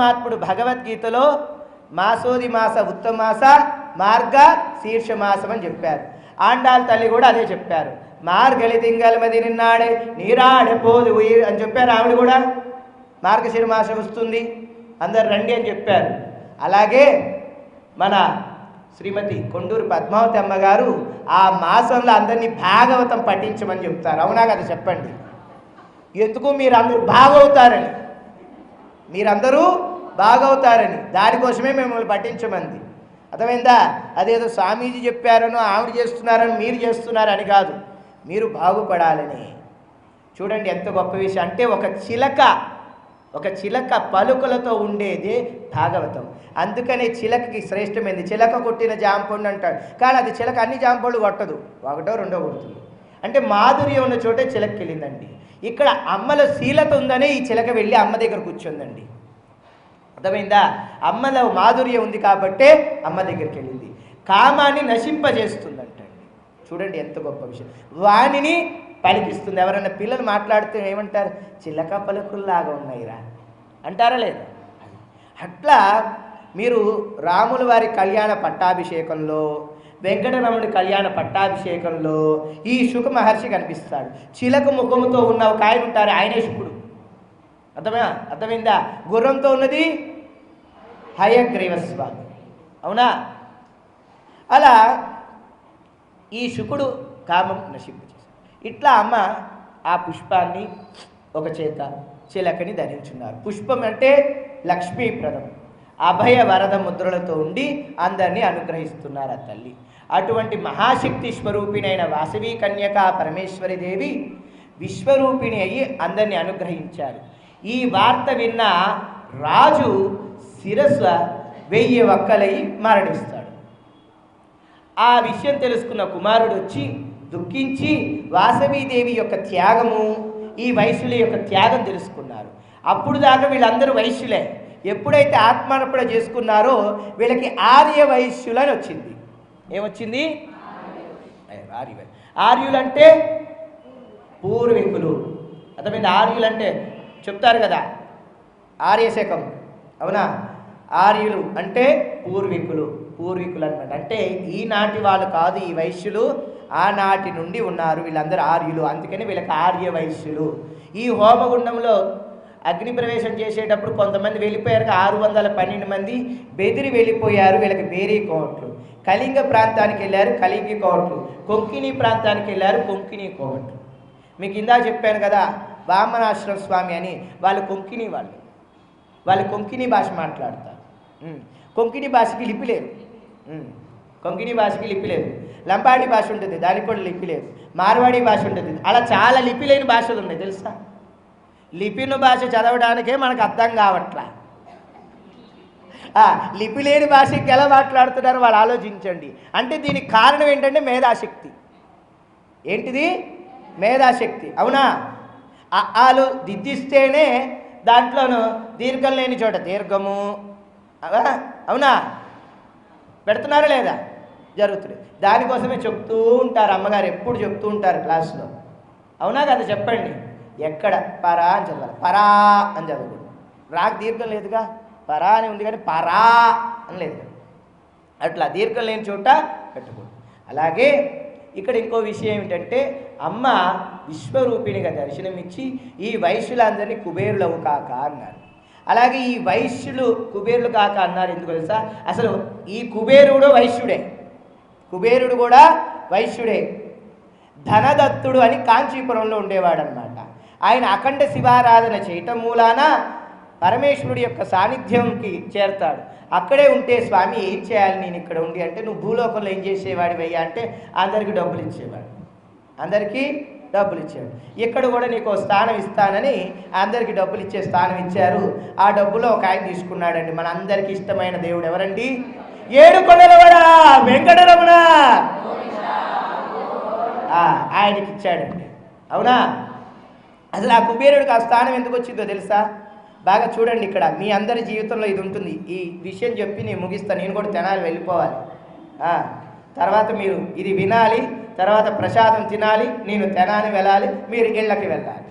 పరమాత్ముడు భగవద్గీతలో మాసోది మాస ఉత్తమాస మార్గ శీర్షమాసం అని చెప్పారు. ఆండాల తల్లి కూడా అదే చెప్పారు. మార్గలి తింగలమది నిన్నాడే నీరాడే పోదు ఉయి- అని చెప్పారు ఆవిడ కూడా. మార్గశిర మాసం వస్తుంది అందరు రండి అని చెప్పారు. అలాగే మన శ్రీమతి కొండూరు పద్మావతి అమ్మగారు ఆ మాసంలో అందరినీ భాగవతం పఠించమని చెప్తారు. అవునా కదా చెప్పండి? ఎందుకు మీరు అందరూ బాగవుతారని మీరందరూ బాగవుతారని. దానికోసమే మిమ్మల్ని పట్టించమంది అర్థమైందా? అదేదో స్వామీజీ చెప్పారనో ఆవిడ చేస్తున్నారని మీరు చేస్తున్నారని కాదు. మీరు బాగుపడాలని. చూడండి ఎంత గొప్ప విషయం. అంటే ఒక చిలక ఒక చిలక పలుకులతో ఉండేదే భాగవతం. అందుకనే చిలకకి శ్రేష్టమైంది. చిలక కొట్టిన జాంపండు అంటాడు. కానీ అది చిలక అన్ని జాంపళ్ళు కొట్టదు. ఒకటో రెండో కొడుతుంది. అంటే మాధుర్యం ఉన్న చోటే చిలకకి వెళ్ళిందండి. ఇక్కడ అమ్మలో శీలత ఉందనే ఈ చిలక వెళ్ళి అమ్మ దగ్గర కూర్చుందండి. అర్థమైందా? అమ్మలో మాధుర్యం ఉంది కాబట్టే అమ్మ దగ్గరికి వెళ్ళింది. కామాన్ని నశింపజేస్తుందంటండి. చూడండి ఎంత గొప్ప విషయం. వాణిని పలికిస్తుంది. ఎవరైనా పిల్లలు మాట్లాడితే ఏమంటారు? చిలక పలుకుల్లాగా ఉన్నాయిరా. అంటారా లేదా? అట్లా మీరు రాముల వారి కళ్యాణ పట్టాభిషేకంలో వెంకటరమణుడి కళ్యాణ పట్టాభిషేకంలో ఈ శుక మహర్షి కనిపిస్తాడు. చిలక ముఖముతో ఉన్న ఒక ఆయన ఉంటారు. ఆయనే శుకుడు. అర్థమా? అర్థమైందా? గుర్రంతో ఉన్నది హయగ్రీవ స్వామి అవునా? అలా ఈ శుకుడు కామం నశింపచేశాడు. ఇట్లా అమ్మ ఆ పుష్పాన్ని ఒక చేత చిలకని ధరించున్నారు. పుష్పం అంటే లక్ష్మీప్రదం. అభయ వరద ముద్రలతో ఉండి అందరినీ అనుగ్రహిస్తున్నారు ఆ తల్లి. అటువంటి మహాశక్తి స్వరూపిణైన వాసవి కన్యక పరమేశ్వరి దేవి విశ్వరూపిణి అయ్యి అందరినీ అనుగ్రహించారు. ఈ వార్త విన్న రాజు శిరస్సుల వెయ్యి ఒక్కలయ్యి మరణిస్తాడు. ఆ విషయం తెలుసుకున్న కుమారుడు వచ్చి దుఃఖించి వాసవీదేవి యొక్క త్యాగము ఈ వైశ్యుల యొక్క త్యాగం తెలుసుకున్నారు. అప్పుడు దాకా వీళ్ళందరూ వైశ్యులే. ఎప్పుడైతే ఆత్మార్పణ చేసుకున్నారో వీళ్ళకి ఆర్య వైశ్యులని వచ్చింది. ఏమొచ్చింది? ఆర్య వై- ఆర్యులంటే పూర్వీకులు. అర్థమైంది? ఆర్యులంటే చెప్తారు కదా ఆర్యశకం. అవునా? ఆర్యులు అంటే పూర్వీకులు పూర్వీకులు అనమాట అంటే ఈనాటి వాళ్ళు కాదు ఈ వైశ్యులు ఆనాటి నుండి ఉన్నారు వీళ్ళందరూ ఆర్యులు. అందుకని వీళ్ళకి ఆర్య వైశ్యులు. ఈ హోమగుండంలో అగ్ని ప్రవేశం చేసేటప్పుడు కొంతమంది వెళ్ళిపోయారు ఆరు వందల పన్నెండు మంది బెదిరి వెళ్ళిపోయారు వీళ్ళకి బేరీ కోట్లు. కళింగ ప్రాంతానికి వెళ్ళారు కళింగి కోట్లు. కొంకిణి ప్రాంతానికి వెళ్ళారు కొంకిణి కోట్లు. మీకు ఇందా చెప్పాను కదా వామనాశ్రమ స్వామి అని వాళ్ళు కొంకిణి వాళ్ళు. వాళ్ళు కొంకిణి భాష మాట్లాడతారు. కొంకిణి భాషకి లిపి లేదు. కొంకిణి భాషకి లిపి లేదు. లంబాడి భాష ఉంటుంది దానికి కూడా లిపి లేదు. మార్వాడి భాష ఉంటుంది. అలా చాలా లిపి లేని భాషలు ఉన్నాయి తెలుసా? లిపిన భాష చదవడానికే మనకు అర్థం కావట్లా. లిపి లేని భాషకి ఎలా మాట్లాడుతున్నారో వాళ్ళు ఆలోచించండి. అంటే దీనికి కారణం ఏంటంటే మేధాశక్తి. ఏంటిది? మేధాశక్తి. అవునా? ఆలు దిద్దిస్తేనే దాంట్లోనూ దీర్ఘం లేని చోట దీర్ఘము అవునా? పెడుతున్నారా లేదా? జరుగుతుంది. దానికోసమే చెప్తూ ఉంటారు అమ్మగారు ఎప్పుడు చెప్తూ ఉంటారు క్లాసులో. అవునా కదా? చెప్పండి. ఎక్కడ? పరా అని చదవాలి. పరా అని చదవకూడదు రాకు దీర్ఘం లేదుగా. పరా అని ఉంది కానీ పరా అని లేదు. అట్లా దీర్ఘం లేని చోట పెట్టకూడదు. అలాగే ఇక్కడ ఇంకో విషయం ఏమిటంటే అమ్మ విశ్వరూపిణిగా దర్శనమిచ్చి ఈ వైశ్యులందరినీ కుబేరులవు కాక అన్నారు. అలాగే ఈ వైశ్యులు కుబేరులు కాక అన్నారు ఎందుకు తెలుసా? అసలు ఈ కుబేరుడు వైశ్యుడే. కుబేరుడు కూడా వైశ్యుడే. ధనదత్తుడు అని కాంచీపురంలో ఉండేవాడనమాట ఆయన అఖండ శివారాధన చేయటం మూలాన పరమేశ్వరుడి యొక్క సాన్నిధ్యంకి చేరతాడు. అక్కడే ఉంటే స్వామి ఏం చేయాలి నేను ఇక్కడ ఉండి? అంటే నువ్వు భూలోకంలో ఏం చేసేవాడివయ్యా? అంటే అందరికీ డబ్బులు ఇచ్చేవాడు. అందరికీ డబ్బులు ఇచ్చాడు ఇక్కడ కూడా నీకు ఓ స్థానం ఇస్తానని అందరికీ డబ్బులు ఇచ్చే స్థానం ఇచ్చారు. ఆ డబ్బులో ఒక ఆయన తీసుకున్నాడండి. మన అందరికీ ఇష్టమైన దేవుడు ఎవరండి? ఏడు కొండలవాడా వెంకటరమణ. ఆయనకి ఇచ్చాడండి అవునా? అసలు ఆ కుబేరుడికి ఆ స్థానం ఎందుకు వచ్చిందో తెలుసా? బాగా చూడండి ఇక్కడ మీ అందరి జీవితంలో ఇది ఉంటుంది. ఈ విషయం చెప్పి నేను ముగిస్తాను నేను కూడా తెనాలి వెళ్ళిపోవాలి. తర్వాత మీరు ఇది వినాలి. తర్వాత ప్రసాదం తినాలి నేను తెనాలి వెళ్ళాలి మీరు ఇళ్ళకి వెళ్ళాలి.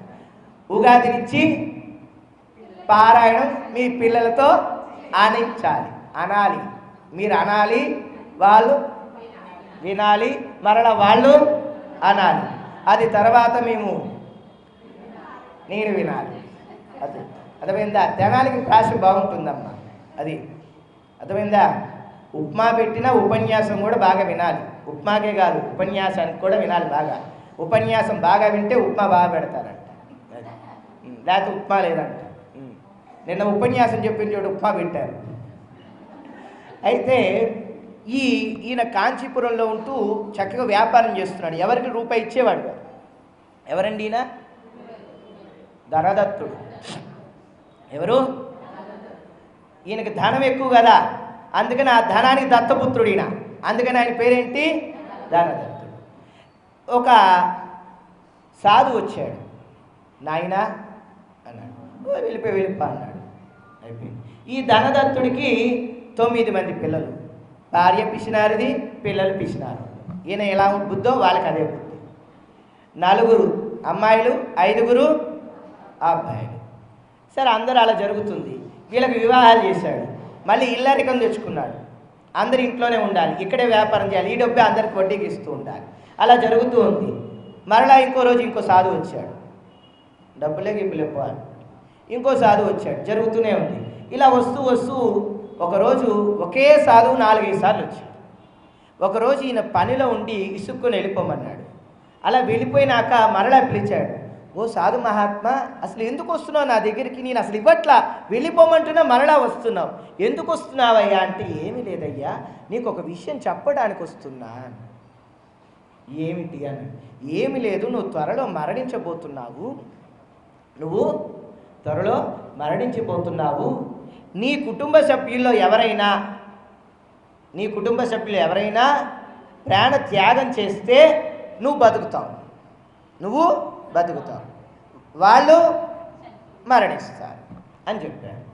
ఉగాది పారాయణం మీ పిల్లలతో అనించాలి అనాలి. మీరు అనాలి వాళ్ళు వినాలి మరల వాళ్ళు అనాలి. అది తర్వాత మేము నేను వినాలి. అది అర్థమైందా? తెనాలికి ప్రాశ బాగుంటుందమ్మా. అది అర్థమైందా? ఉప్మా పెట్టిన ఉపన్యాసం కూడా బాగా వినాలి. ఉప్మాకే కాదు ఉపన్యాసానికి కూడా వినాలి బాగా. ఉపన్యాసం బాగా వింటే ఉప్మా బాగా పెడతారంట. లేకపోతే ఉప్మా లేదంట. నిన్న ఉపన్యాసం చెప్పిన చోటు ఉప్మా పెట్టారు అయితే ఈ ఈయన కాంచీపురంలో ఉంటూ చక్కగా వ్యాపారం చేస్తున్నాడు. ఎవరికి రూపాయి ఇచ్చేవాడు కాదు. ఎవరండి ఈయన? ధనదత్తుడు. ఎవరు? ఈయనకి ధనం ఎక్కువ కదా. అందుకని ఆ ధనానికి దత్తపుత్రుడు ఈయన. అందుకని ఆయన పేరేంటి? ధనదత్తుడు ఒక సాధు వచ్చాడు. నాయన అన్నాడు. "ఓ, వెళ్ళిపోయి వెళ్ళిపో అన్నాడు. అయిపోయింది. ఈ ధనదత్తుడికి తొమ్మిది మంది పిల్లలు. భార్య పిసినారిది పిల్లలు పిసినారు. ఈయన ఎలా బుద్ధో వాళ్ళకి అదే బుద్ధి. నలుగురు అమ్మాయిలు ఐదుగురు అబ్బాయిలు. సరే అందరూ అలా జరుగుతుంది. వీళ్ళకి వివాహాలు చేశాడు. మళ్ళీ ఇల్లరికం తెచ్చుకున్నాడు. అందరు ఇంట్లోనే ఉండాలి ఇక్కడే వ్యాపారం చేయాలి ఈ డబ్బే అందరికి వడ్డీకి ఇస్తూ ఉండాలి. అలా జరుగుతూ ఉంది. మరలా ఇంకో రోజు ఇంకో సాధు వచ్చాడు. డబ్బులే గిబ్బులే ఇంకో సాధువు వచ్చాడు. జరుగుతూనే ఉంది. ఇలా వస్తూ వస్తూ ఒకరోజు ఒకే సాధువు నాలుగైదు సార్లు వచ్చాడు. ఒకరోజు ఈయన పనిలో ఉండి ఇసుక్కుని వెళ్ళిపోమన్నాడు. అలా వెళ్ళిపోయినాక మరలా పిలిచాడు. ఓ సాధు మహాత్మా అసలు ఎందుకు వస్తున్నావు నా దగ్గరికి? నేను అసలు ఇవ్వట్లా. వెళ్ళిపోమంటున్నా మరలా వస్తున్నావు. ఎందుకు వస్తున్నావయ్యా అంటే ఏమీ లేదయ్యా. నీకు ఒక విషయం చెప్పడానికి వస్తున్నా. ఏమిటి అని. ఏమి లేదు నువ్వు త్వరలో మరణించబోతున్నావు. నువ్వు త్వరలో మరణించిపోతున్నావు నీ కుటుంబ సభ్యుల్లో ఎవరైనా నీ కుటుంబ సభ్యులు ఎవరైనా ప్రాణ త్యాగం చేస్తే నువ్వు బతుకుతావు. నువ్వు బతుకుతాం వాళ్ళు మరణిస్తారు అని చెప్పాడు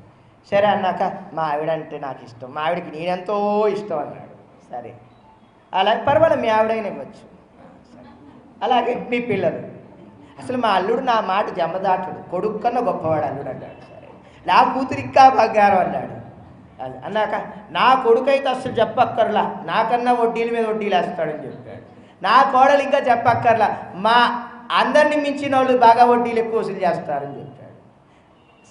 సరే అన్నాక మా ఆవిడంటే నాకు ఇష్టం. మా ఆవిడకి నేనెంతో ఇష్టం అన్నాడు. సరే. అలాగే పర్వాలేదు మీ ఆవిడైనా ఇవ్వచ్చు. సరే. అలాగే మీ పిల్లలు. అసలు మా అల్లుడు నా మాట జమదాటుడు కొడుకు కన్నా గొప్పవాడు అల్లుడు అన్నాడు. సరే. నా కూతురిక్కా బంగారం అన్నాడు. అది అన్నాక నా కొడుకైతే అసలు చెప్పక్కర్లా. నాకన్నా వడ్డీల మీద వడ్డీలు వేస్తాడని చెప్పాడు. నా కోడలు ఇంకా చెప్పక్కర్లా. మా అందరిని మించిన వాళ్ళు బాగా వడ్డీలు ఎక్కువ వసూలు చేస్తారని చెప్పాడు.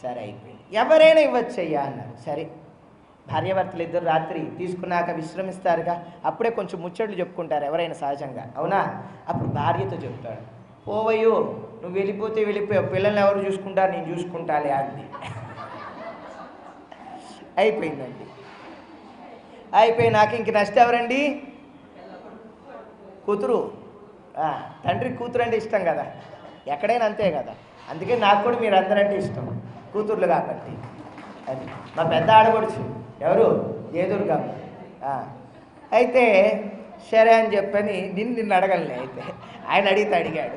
సరే అయిపోయింది. ఎవరైనా ఇవ్వచ్చయ్యా అన్నారు. సరే భార్యాభర్తలు ఇద్దరు రాత్రి తీసుకున్నాక విశ్రమిస్తారుగా అప్పుడే కొంచెం ముచ్చట్లు చెప్పుకుంటారు ఎవరైనా సహజంగా. అవునా? అప్పుడు భార్యతో చెప్తాడు. పోవయ్యో నువ్వు వెళ్ళిపోతే వెళ్ళిపోయావు. పిల్లల్ని ఎవరు చూసుకుంటారు? నేను చూసుకుంటాలే అంది. అయిపోయిందండి. అయిపోయి నాకు ఇంక నష్టం ఎవరండి? కూతురు. తండ్రి కూతురు అంటే ఇష్టం కదా. ఎక్కడైనా అంతే కదా. అందుకే నాకు కూడా మీరు అందరంటే ఇష్టం. కూతుర్లు కాబట్టి. అది. మా పెద్ద ఆడపడుచు ఎవరు? ఏదుర్గమ్మ అయితే సరే అని చెప్పని నిన్ను నిన్ను అడగలే అయితే. ఆయన అడిగితే అడిగాడు.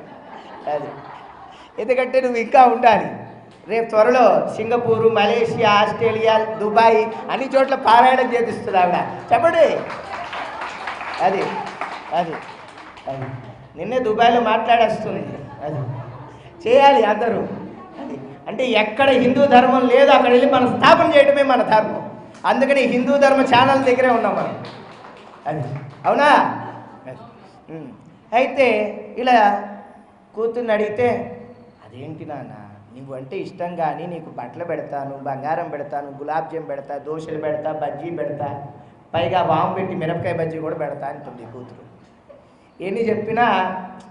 అది. ఎందుకంటే నువ్వు ఇంకా ఉండాలి. రేపు త్వరలో సింగపూరు మలేషియా ఆస్ట్రేలియా దుబాయ్ అన్ని చోట్ల పారాయణం చేపిస్తుంది ఆవిడ. చెప్పండి. అది. అది. అది. నిన్నే దుబాయ్లో మాట్లాడేస్తుంది. అది చేయాలి అందరూ. అది అంటే ఎక్కడ హిందూ ధర్మం లేదో అక్కడ వెళ్ళి మనం స్థాపన చేయడమే మన ధర్మం. అందుకని హిందూ ధర్మ ఛానల్ దగ్గరే ఉన్నాం మనం. అది అవునా? అయితే ఇలా కూతుర్ని అడిగితే అదేంటి నాన్న? నువ్వు అంటే ఇష్టం కానీ నీకు బట్టలు పెడతాను బంగారం పెడతాను గులాబ్ జామ్ పెడతా దోశలు పెడతా బజ్జీ పెడతా పైగా వాము పెట్టి మిరపకాయ బజ్జీ కూడా పెడతా అంటుంది కూతురు. ఎన్ని చెప్పినా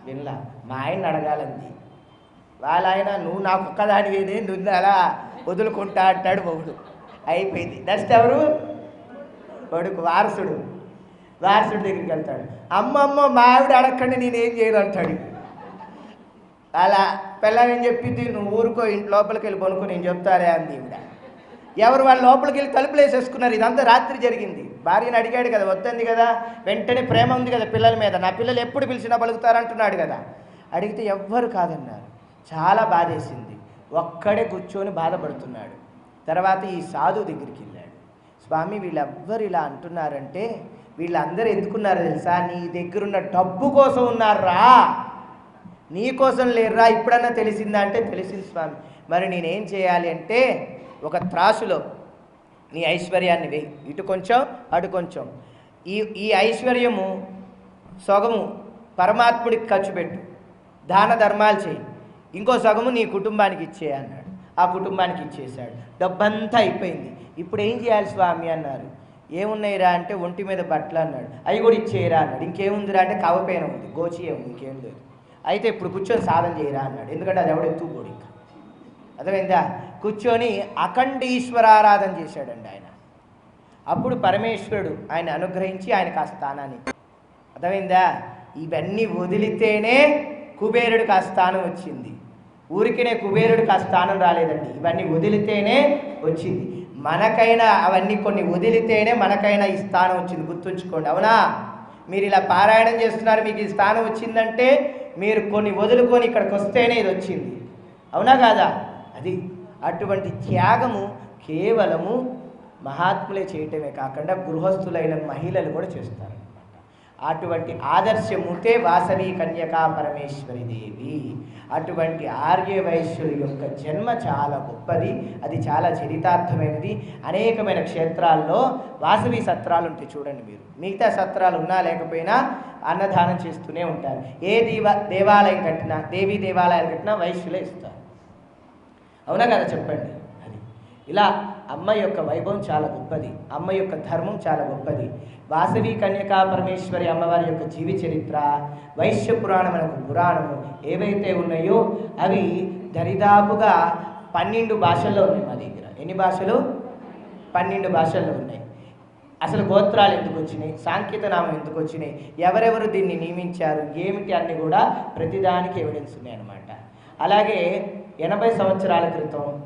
వినలా. మా ఆయన అడగాలంది. వాళ్ళ ఆయన నువ్వు నాకు ఒక్కదానివేనే నువ్వు అలా వదులుకుంటా అంటాడు మొగుడు. అయిపోయింది. నెక్స్ట్ ఎవరు? కొడుకు వారసుడు. వారసుడి దగ్గరికి వెళ్తాడు. అమ్మమ్మ మా ఆవిడ అడగండి నేనేం చేయను అంటాడు. అలా పిల్లలు ఏం చెప్పింది? నువ్వు ఊరుకో ఇంటి లోపలికి వెళ్ళి పనుకో నేను చెప్తారే అంది ఈవిడ. ఎవరు వాళ్ళ లోపలికి వెళ్ళి తలుపులు వేసేసుకున్నారు? ఇదంతా రాత్రి జరిగింది. భార్యని అడిగాడు కదా వద్దంది కదా వెంటనే ప్రేమ ఉంది కదా పిల్లల మీద నా పిల్లలు ఎప్పుడు పిలిచినా పలుకుతారంటున్నాడు కదా. అడిగితే ఎవ్వరు కాదన్నారు. చాలా బాధేసింది. ఒక్కడే కూర్చొని బాధపడుతున్నాడు. తర్వాత ఈ సాధు దగ్గరికి వెళ్ళాడు. స్వామి వీళ్ళెవ్వరు ఇలా అంటున్నారంటే వీళ్ళందరూ ఎందుకున్నారు తెలుసా? నీ దగ్గరున్న డబ్బు కోసం ఉన్నారా? నీ కోసం లేరురా? ఇప్పుడన్నా తెలిసిందా? అంటే తెలిసింది స్వామి. మరి నేనేం చేయాలి అంటే ఒక త్రాసులో నీ ఐశ్వర్యాన్ని వేయి. ఇటు కొంచెం అటు కొంచెం. ఈ ఈ ఐశ్వర్యము సొగము పరమాత్ముడికి ఖర్చు పెట్టు. దాన ధర్మాలు చేయి. ఇంకో సగము నీ కుటుంబానికి ఇచ్చే అన్నాడు. ఆ కుటుంబానికి ఇచ్చేశాడు. డబ్బంతా అయిపోయింది. ఇప్పుడు ఏం చేయాలి స్వామి అన్నారు. ఏమున్నాయిరా అంటే ఒంటి మీద బట్టలు అన్నాడు. అవి కూడా ఇచ్చేయరా అన్నాడు. ఇంకేముందిరా అంటే కవపైన ఉంది. గోచి ఏముంది ఇంకేం లేదు. అయితే ఇప్పుడు కూర్చొని సాధన చేయరా అన్నాడు. ఎందుకంటే అది ఎవడు ఎత్తుకోడు ఇంకా. అర్థమైందా? కూర్చొని అఖండ ఈశ్వరారాధన చేశాడండి ఆయన. అప్పుడు పరమేశ్వరుడు ఆయన అనుగ్రహించి ఆయనకు ఆ స్థానాన్ని అర్థమైందా? ఇవన్నీ వదిలితేనే కుబేరుడికి ఆ స్థానం వచ్చింది. ఊరికినే కుబేరుడికి ఆ స్థానం రాలేదండి. ఇవన్నీ వదిలితేనే వచ్చింది. మనకైనా అవన్నీ కొన్ని వదిలితేనే మనకైనా ఈ స్థానం వచ్చింది. గుర్తుంచుకోండి అవునా? మీరు ఇలా పారాయణం చేస్తున్నారు మీకు ఈ స్థానం వచ్చిందంటే మీరు కొన్ని వదులుకొని ఇక్కడికి వస్తేనే ఇది వచ్చింది. అవునా కాదా? అది అటువంటి త్యాగము కేవలము మహాత్ములే చేయటమే కాకుండా గృహస్థులైన మహిళలు కూడా చేస్తారు అటువంటి ఆదర్శముతే వాసవి కన్యకా పరమేశ్వరి దేవి. అటువంటి ఆర్య వైశ్యుల యొక్క జన్మ చాలా గొప్పది అది చాలా చరితార్థమైనది. అనేకమైన క్షేత్రాల్లో వాసవి సత్రాలు ఉంటాయి చూడండి మీరు. మిగతా సత్రాలు ఉన్నా లేకపోయినా అన్నదానం చేస్తూనే ఉంటారు. ఏ దేవ దేవాలయం కట్టినా దేవీ దేవాలయాలు కట్టినా వైశ్యులే ఇస్తారు. అవునా కదా చెప్పండి అది ఇలా అమ్మ యొక్క వైభవం చాలా గొప్పది. అమ్మ యొక్క ధర్మం చాలా గొప్పది. వాసవి కన్యకా పరమేశ్వరి అమ్మవారి యొక్క జీవి చరిత్ర వైశ్య పురాణం అనే పురాణము ఏవైతే ఉన్నాయో అవి దరిదాపుగా పన్నెండు భాషల్లో ఉన్నాయి మా దగ్గర. ఎన్ని భాషలు? పన్నెండు భాషల్లో ఉన్నాయి. అసలు గోత్రాలు ఎందుకు వచ్చినాయి? సాంకేత నామం ఎందుకు వచ్చినాయి? ఎవరెవరు దీన్ని నియమించారు? ఏమిటి అన్ని కూడా ప్రతిదానికి ఎవిడెన్స్ ఉన్నాయి అన్నమాట అలాగే ఎనభై సంవత్సరాల క్రితం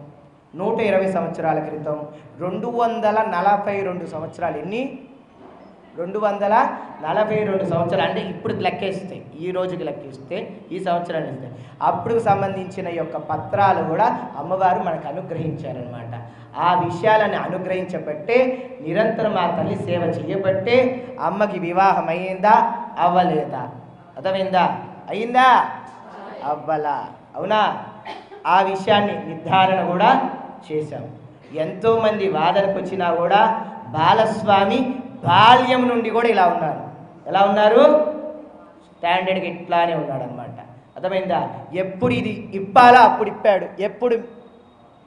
నూట ఇరవై సంవత్సరాల క్రితం రెండు వందల నలభై రెండు సంవత్సరాలు ఎన్ని? రెండు వందల నలభై రెండు సంవత్సరాలు. అంటే ఇప్పుడు లెక్కేస్తే ఈ రోజుకి లెక్కేస్తే ఈ సంవత్సరాన్ని ఇస్తే అప్పుడు సంబంధించిన యొక్క పత్రాలు కూడా అమ్మవారు మనకు అనుగ్రహించారనమాట ఆ విషయాలను అనుగ్రహించబట్టే నిరంతరం ఆ తల్లి సేవ చేయబట్టే అమ్మకి వివాహం అయ్యిందా అవ్వలేదా? అర్థమైందా? అయిందా? అవ్వలా. అవునా? ఆ విషయాన్ని నిర్ధారణ కూడా చేశాం. ఎంతోమంది వాదనకు వచ్చినా కూడా బాలస్వామి బాల్యం నుండి కూడా ఇలా ఉన్నారు. ఎలా ఉన్నారు? స్టాండర్డ్కి ఇట్లానే ఉన్నాడు అనమాట అర్థమైందా? ఎప్పుడు ఇది ఇప్పాలో అప్పుడు ఇప్పాడు. ఎప్పుడు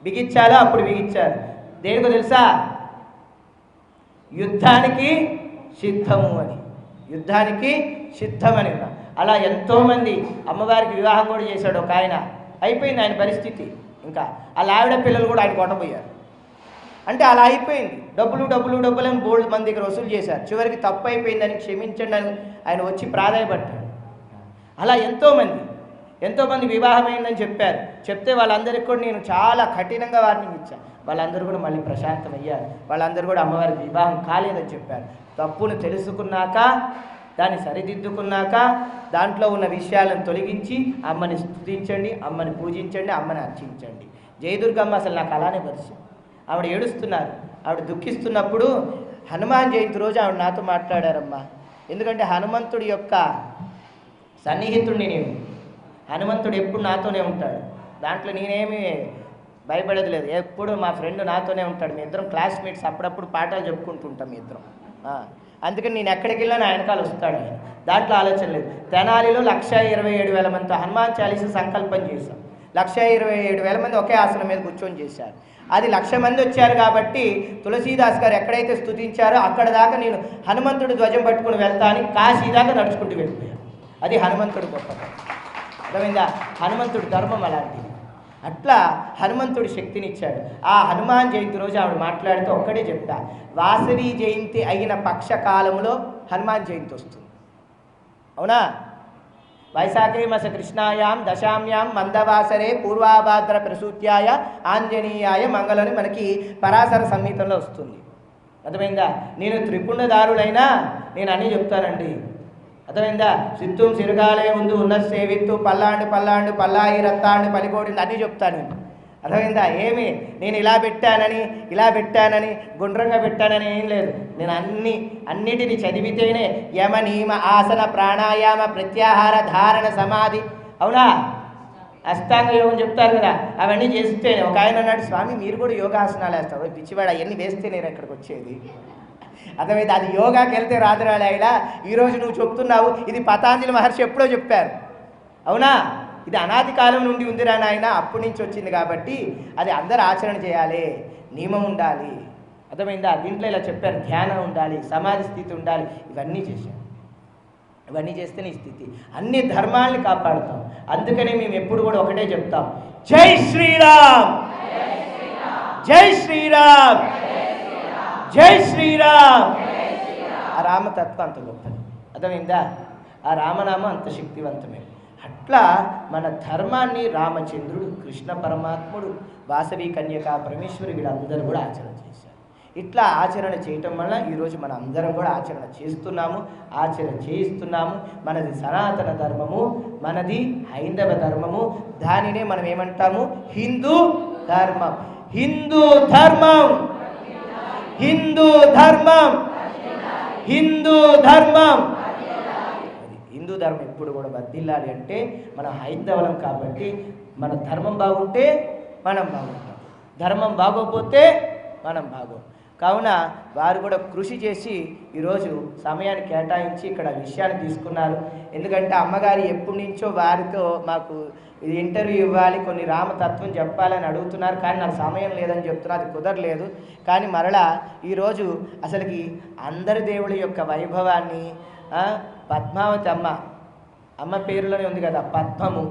బిగించాలో అప్పుడు బిగించారు దేనికో తెలుసా? యుద్ధానికి సిద్ధము అని. యుద్ధానికి సిద్ధమని. అలా ఎంతోమంది అమ్మవారికి వివాహం కూడా చేశాడు ఒక ఆయన. అయిపోయింది ఆయన పరిస్థితి. ఇంకా వాళ్ళ ఆవిడ పిల్లలు కూడా ఆయన కొట్టబోయారు. అంటే అలా అయిపోయింది. డబ్బులు డబ్బులు డబ్బులు అని బోల్డ్ మంది దగ్గర వసూలు చేశారు. చివరికి తప్పు అయిపోయిందని క్షమించండి అని ఆయన వచ్చి ప్రాధాయపడ్డాడు అలా ఎంతోమంది ఎంతోమంది వివాహమైందని చెప్పారు. చెప్తే వాళ్ళందరికీ కూడా నేను చాలా కఠినంగా వార్నింగ్ ఇచ్చాను. వాళ్ళందరూ కూడా మళ్ళీ ప్రశాంతం అయ్యారు వాళ్ళందరూ కూడా అమ్మవారికి వివాహం కాలేదని చెప్పారు. తప్పును తెలుసుకున్నాక దాన్ని సరిదిద్దుకున్నాక దాంట్లో ఉన్న విషయాలను తొలగించి అమ్మని స్థుతించండి అమ్మని పూజించండి అమ్మని అర్చించండి. జయదుర్గమ్మ అసలు నాకు అలానే పరిచయం. ఆవిడ ఏడుస్తున్నారు. ఆవిడ దుఃఖిస్తున్నప్పుడు హనుమాన్ జయంతి రోజు ఆవిడ నాతో మాట్లాడారమ్మా. ఎందుకంటే హనుమంతుడి యొక్క సన్నిహితుడిని నేను. హనుమంతుడు ఎప్పుడు నాతోనే ఉంటాడు. దాంట్లో నేనేమి భయపడదు లేదు. ఎప్పుడు మా ఫ్రెండ్ నాతోనే ఉంటాడు. మీ ఇద్దరం క్లాస్మేట్స్ అప్పుడప్పుడు పాఠాలు చెప్పుకుంటుంటాం మీ ఇద్దరం అందుకని నేను ఎక్కడికి వెళ్ళినా ఆయన వెనకాల వస్తాడు ఆయన. దాంట్లో ఆలోచన లేదు. తెనాలిలో లక్ష ఇరవై ఏడు వేల మందితో హనుమాన్ చాలీస సంకల్పం చేశాం. లక్ష ఇరవై ఏడు వేల మంది ఒకే ఆసనం మీద కూర్చొని చేశారు. అది లక్ష మంది వచ్చారు కాబట్టి తులసీదాస్ గారు ఎక్కడైతే స్థుతించారో అక్కడ దాకా నేను హనుమంతుడు ధ్వజం పట్టుకుని వెళ్తా అని కాశీ దాకా నడుచుకుంటూ వెళ్ళిపోయాను. అది హనుమంతుడు గొప్ప అర్థమైందా? హనుమంతుడు ధర్మం అలాంటిది. అట్లా హనుమంతుడి శక్తినిచ్చాడు. ఆ హనుమాన్ జయంతి రోజు ఆవిడ మాట్లాడుతూ ఒక్కడే చెప్తా వాసవి జయంతి అయిన పక్షకాలంలో హనుమాన్ జయంతి వస్తుంది. అవునా? వైశాఖే మస కృష్ణాయాం దశామ్యాం మందవాసరే పూర్వాభాద్ర ప్రసూత్యాయ ఆంజనేయాయ మంగళని మనకి పరాశర సంహితంలో వస్తుంది. అర్థమైందా? నేను త్రిపుండదారులైనా నేను అన్నీ చెప్తానండి. అర్థమైందా? సిత్తుం సిరుగాలే ముందు ఉన్న సేవిత్తు పల్లాండు పల్లాండు పల్లాయి రత్తాండు పలికోడింది అన్నీ చెప్తాను. అర్థమైందా? ఏమి? నేను ఇలా పెట్టానని ఇలా పెట్టానని గుండ్రంగా పెట్టానని ఏం లేదు. నేను అన్ని అన్నిటిని చదివితేనే యమ నియమ ఆసన ప్రాణాయామ ప్రత్యాహార ధారణ సమాధి. అవునా? అష్టాంగ యోగం చెప్తారు కదా. అవన్నీ చేస్తే ఒక ఆయన అన్నాడు స్వామి మీరు కూడా యోగాసనాలు వేస్తారు. పిచ్చివాడు అవన్నీ వేస్తే నేను ఎక్కడికి వచ్చేది. అర్థమైతే అది యోగాకి వెళ్తే రాదురాలే అయినా ఈరోజు నువ్వు చెప్తున్నావు ఇది పతాంజలి మహర్షి ఎప్పుడో చెప్పారు. అవునా? ఇది అనాది కాలం నుండి ఉందిరా నాయన అప్పటి నుంచి వచ్చింది కాబట్టి అది అందరు ఆచరణ చేయాలి నియమం ఉండాలి. అర్థమైందా? దీంట్లో ఇలా చెప్పారు ధ్యానం ఉండాలి సమాధి స్థితి ఉండాలి ఇవన్నీ చేశారు. ఇవన్నీ చేస్తే నీ స్థితి. అన్ని ధర్మాల్ని కాపాడుతాం. అందుకనే మేము ఎప్పుడు కూడా ఒకటే చెప్తాం. జై శ్రీరామ్! జై శ్రీరామ్! జై శ్రీరామ్. ఆ రామతత్వం అంత గొప్పది. అర్థమైందా? ఆ రామనామం అంత శక్తివంతమే. అట్లా మన ధర్మాన్ని రామచంద్రుడు కృష్ణ పరమాత్ముడు వాసవి కన్యక పరమేశ్వరి వీళ్ళందరూ కూడా ఆచరణ చేశారు. ఇట్లా ఆచరణ చేయటం వల్ల ఈరోజు మన అందరం కూడా ఆచరణ చేస్తున్నాము ఆచరణ చేయిస్తున్నాము. మనది సనాతన ధర్మము మనది హైందవ ధర్మము. దానినే మనం ఏమంటాము హిందూ ధర్మం. హిందూ ధర్మం. హిందూ ధర్మం. హిందూ ధర్మం. హిందూ ధర్మం ఎప్పుడు కూడా వర్దిల్లాలి అంటే మనం హైందవలం కాబట్టి మన ధర్మం బాగుంటే మనం బాగుంటాం. ధర్మం బాగోకపోతే మనం బాగోం. కావున వారు కూడా కృషి చేసి ఈరోజు సమయాన్ని కేటాయించి ఇక్కడ విషయాన్ని తీసుకున్నారు. ఎందుకంటే అమ్మగారు ఎప్పటి నుంచో వారితో మాకు ఇది ఇంటర్వ్యూ ఇవ్వాలి కొన్ని రామతత్వం చెప్పాలని అడుగుతున్నారు. కానీ నాకు సమయం లేదని చెప్తున్నారు అది కుదరలేదు. కానీ మరలా ఈరోజు అసలుకి అందరి దేవుడి యొక్క వైభవాన్ని పద్మావతి అమ్మ అమ్మ పేరులోనే ఉంది కదా పద్మము.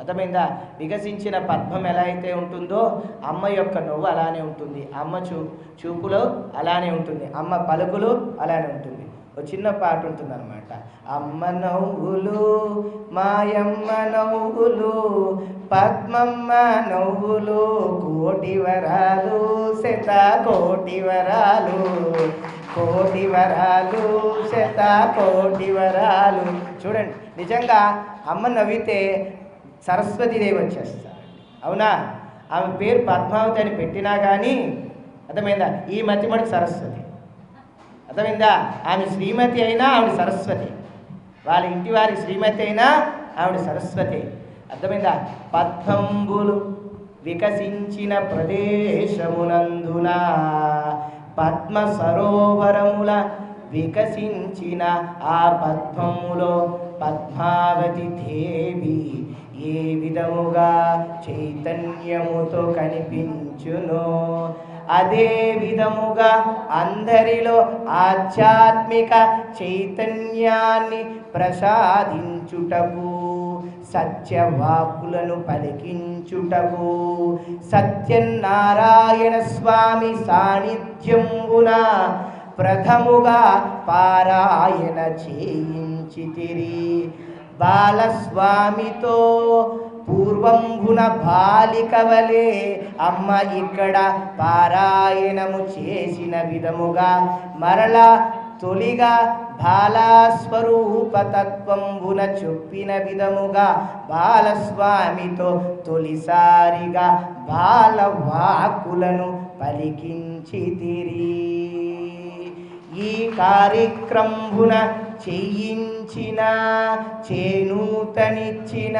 అర్థమైందా? వికసించిన పద్మం ఎలా అయితే ఉంటుందో అమ్మ యొక్క నవ్వు అలానే ఉంటుంది. అమ్మ చూ చూపులో అలానే ఉంటుంది. అమ్మ పలుకులు అలానే ఉంటుంది. ఒక చిన్న పాట ఉంటుంది అనమాట అమ్మ నవ్వులు మాయమ్మ నవ్వులు పద్మమ్మ నవ్వులు కోటి వరాలు శత కోటి వరాలు కోటి వరాలు శత కోటి వరాలు. చూడండి నిజంగా అమ్మ నవ్వితే సరస్వతీదేవి వచ్చేస్తారు అవునా? ఆమె పేరు పద్మావతి అని పెట్టినా కానీ అర్థమైందా? ఈ మతి మనకు సరస్వతి. అర్థమైందా? ఆమె శ్రీమతి అయినా ఆవిడ సరస్వతి. వాళ్ళ ఇంటి వారి శ్రీమతి అయినా ఆవిడ సరస్వతి. అర్థమైందా? పద్మంబులు వికసించిన ప్రదేశమునందున పద్మ సరోవరముల వికసించిన ఆ పద్మములో పద్మావతి దేవి ఏ విధముగా చైతన్యముతో కనిపించును. అదే విధముగా అందరిలో ఆధ్యాత్మిక చైతన్యాన్ని ప్రసాదించుటకు సత్యవాకులను పలికించుటకు సత్యనారాయణ స్వామి సాన్నిధ్యంబున ప్రథముగా పారాయణ చేయించితిరి. బాలస్వామితో పూర్వంబున బాలికవలే అమ్మ ఇక్కడ పారాయణము చేసిన విధముగా మరలా తొలిగా బాలాస్వరూపతత్వంబున చొప్పిన విధముగా బాలస్వామితో తొలిసారిగా బాలవాకులను పలికించితిరి. ఈ కార్యక్రమంబున చేయించిన చేనూతనిచ్చిన.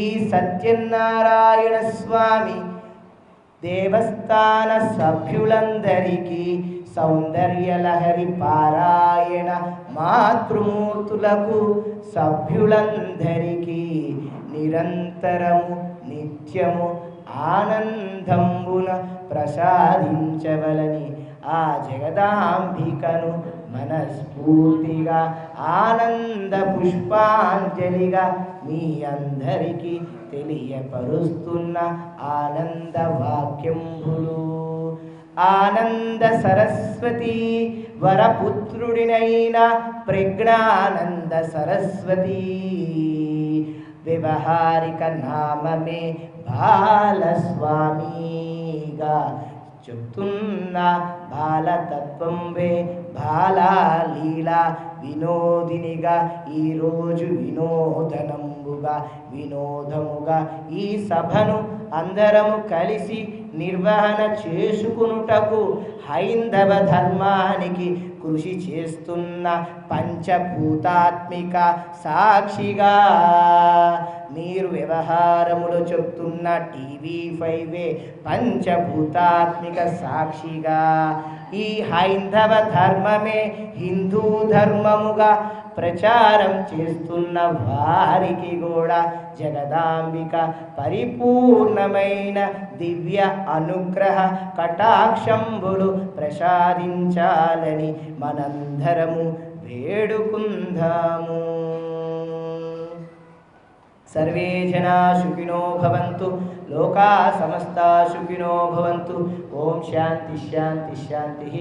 ఈ సత్యనారాయణ స్వామి దేవస్థాన సభ్యులందరికీ సౌందర్యలహరి పారాయణ మాతృమూర్తులకు సభ్యులందరికీ నిరంతరము నిత్యము ఆనందంబున ప్రసాదించవలని ఆ జగదాంబికను మనస్ఫూర్తిగా ఆనంద పుష్పాంజలిగా మీ అందరికీ తెలియపరుస్తున్న ఆనంద వాక్యంబులు. ఆనంద సరస్వతి వరపుత్రుడినైన ప్రజ్ఞానంద సరస్వతి. వ్యవహారిక నామమే బాలస్వామిగా చెప్తున్న బాలతత్వం వే బాలాలీలా వినోదినిగా ఈరోజు వినోదనంబుగా వినోదముగా ఈ సభను అందరము కలిసి నిర్వహణ చేసుకునుటకు హైందవ ధర్మానికి కృషి చేస్తున్న పంచభూతాత్మిక సాక్షిగా మీరు వ్యవహారములు చెప్తున్న టీవీ ఫైవే పంచభూతాత్మిక సాక్షిగా. ఈ హైందవ ధర్మమే హిందూ ధర్మముగా ప్రచారం చేస్తున్న వారికి కూడా జగదాంబిక పరిపూర్ణమైన దివ్య అనుగ్రహ కటాక్షంబులు ప్రసాదించాలని మనందరము వేడుకుందాము. सर्वे जना सुखिनो भवन्तु लोकाः समस्ता सुखिनो भवन्तु। ॐ शान्ति शान्तिशान्तिः